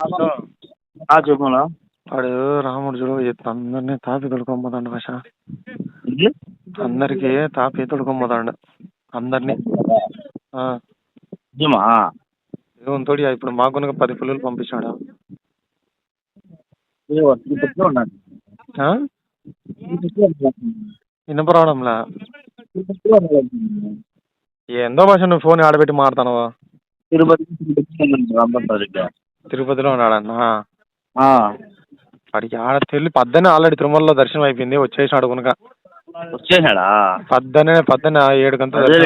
ఆ, చెప్పు మళ్ళా వాడు రాముడు చూడు అందరినీ తాపి తొడుకొమ్మతాడు భాష? అందరికి తాపి తొడుకొమ్మతాడు అందరినీ. ఏం తోడి ఇప్పుడు మాకు కనుక పది పుల్లలు పంపించాడు? తిరుపతిలో ఉన్నాడు. ఏందో భాష నువ్వు ఫోన్ ఆడబెట్టి మాడతాను తిరుపతి తిరుపతిలో ఉన్నాడన్న. ఆ. వాడికి ఆడ తెల్లి పద్దనే ఆల్రెడీ తిరుమలలో దర్శనం అయిపోయింది వచ్చేసినాడు కనుక వచ్చేసాడా పద్దనే పద్దనే ఏడు గంటల అదే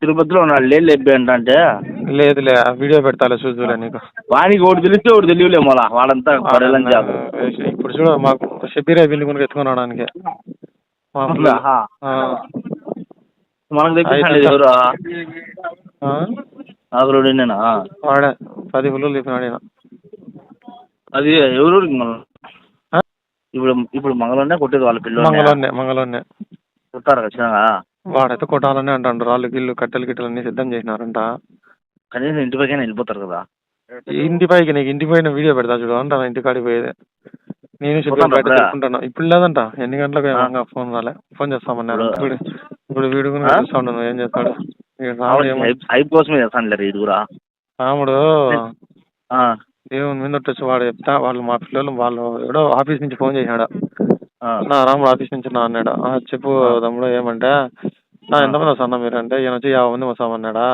తిరుపతిలో ఉన్నాడు లేదు లేబ్బే అంటే. లేదులే వీడియో పెడతాలే చూద్దులే నీకు. వానికి ఒకటి తెలిస్తే ఒకటి తెలియలే మళ్ళా వాడంతా ఇప్పుడు చూడు మాకు షబీర్ అయిపోయింది కనుక ఎత్తుకొని రావడానికి. మా పిల్ల- ఆ. మనకు నేనా వాడే. పది పుల్లలు చెప్పినాడు. అది ఎవరూరికి మనం? ఇప్పుడు ఇప్పుడు మంగళనే కొట్టేది వాళ్ళ పిల్లలు మంగళూరునే మంగళూరునే. కొట్టారు ఖచ్చితంగా వాడైతే కొట్టాలని అంటాడు. రాళ్ళు గిల్లు కట్టెలు గిట్టెలు అన్ని సిద్ధం చేసినారంట. కనీసం ఇంటి పైన వెళ్ళిపోతారు కదా? ఇంటి పైకి నీకు ఇంటి పైన వీడియో పెడతా చూడు. ఇంటి కాడికి పోయేది. నేను బయట అప్పుడే? తెలుసుకుంటాను ఇప్పుడు లేదంట. ఎన్ని గంటలకు ఏమో ఫోన్ రాలే? ఫోన్ చేస్తామన్నారు ఇప్పుడు- ఇప్పుడు వీడు కూడా? చూస్తా ఉన్నాను ఏం చేస్తాడు. హైప్ కోసమే చేస్తాను లేరు ఇది కూడా. రాముడు ఆ, దేవుని మీద వచ్చి వాడు చెప్తా వాళ్ళు మా పిల్లలు వాళ్ళు ఎవడో ఆఫీస్ నుంచి ఫోన్ చేశాడు. ఆ, నా రాముడు ఆఫీస్ నుంచి నా అన్నాడు. "ఆ, చెప్పు తమ్ముడు ఏమంటే నా ఎంతమంది వస్తాను మీరు అంటే ఈయన వచ్చి యాభై మంది వస్తామన్నాడా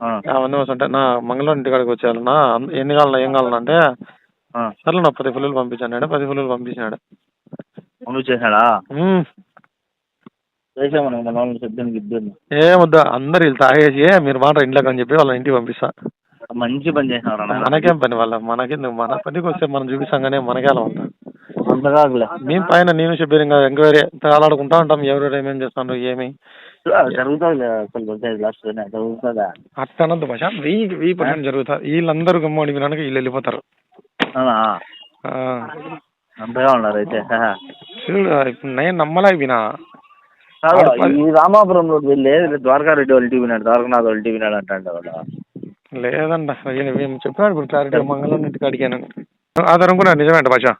ఆ, యాభై మంది వస్తుంటే నా మంగళవారం ఇంటికాడికి వచ్చేయాలన్నా అన్- ఎన్ని కావాలన్నా ఏం కావాలన్నా అంటే ఆ. సర్లే నా పది పిల్లలు పంపించాడు పది పిల్లలు పంపించాడు నువ్వు చేశాడా? ఉమ్, మనం ఇద్దరు ఏమొద్దు అందరు వీళ్ళు తాగేసి మీరు మాట ఇంట్లోకి అని చెప్పి వాళ్ళ ఇంటికి పంపిస్తా. మంచి పని చేసినారు అన్న. మనకేం పని వాళ్ళ? మనకెందుకు? మన పనికి వస్తే మనం చూపిస్తాగానే మనకే అలా ఉంటాం. అంతకాదులే మేము పైన నేను చెప్పారు ఇంకా ఎంక్వైరీ తేలాడుకుంటా ఉంటాం. ఎవరు ఏమేం చేస్తాను ఏమి? జరుగుతుంది అట్లా అనద్దు భాష. వెయ్యి వెయ్యి పర్సెంట్ జరుగుతుంది వీళ్ళందరూ గమ్మడి వినాక వీళ్ళు వెళ్ళిపోతారు. అంతగా ఉన్నారు అయితే. చూడు ఇప్పుడు నేను నమ్మలేక వినా. ఈ రామాపురం రోడ్ వెళ్ళి ద్వారకా రెడ్డి వాళ్ళ టీవీ నాడు ద్వారకనాథ్ వాళ్ళ టీవీ నాడు అంటే లేదంట ఈయన మేము చెప్పినాడు ఇప్పుడు క్లారిటీ మంగళం ఇంటికి అడిగాను. అది అనుకున్నాను నిజమేంట భాష.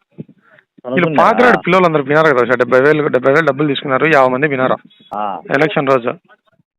వీళ్ళు పాతిరాడు పిల్లలందరూ వినారు కదా డెబ్బై వేలు డెబ్బై వేలు డబ్బులు తీసుకున్నారు యాభై మంది వినారు? ఎలక్షన్ రోజు.